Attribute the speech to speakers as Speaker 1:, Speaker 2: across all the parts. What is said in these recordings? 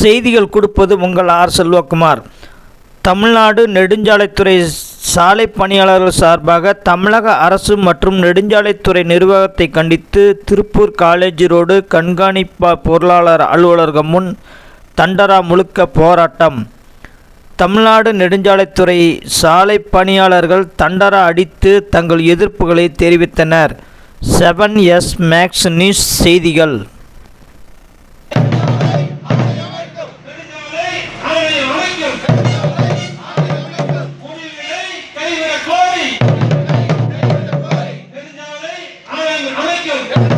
Speaker 1: செய்திகள் கொடுப்பது உங்கள் ஆர் செல்வகுமார். தமிழ்நாடு நெடுஞ்சாலைத்துறை சாலை பணியாளர்கள் சார்பாக தமிழக அரசு மற்றும் நெடுஞ்சாலைத்துறை நிர்வாகத்தை கண்டித்து திருப்பூர் காலேஜ் ரோடு கண்காணிப்பா பொருளாளர் அலுவலகம் முன் தண்டரா முழுக்க போராட்டம். தமிழ்நாடு நெடுஞ்சாலைத்துறை சாலை பணியாளர்கள் தண்டரா அடித்து தங்கள் எதிர்ப்புகளை தெரிவித்தனர். செவன் எஸ் மேக்ஸ் நியூஸ் செய்திகள். you.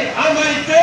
Speaker 1: I might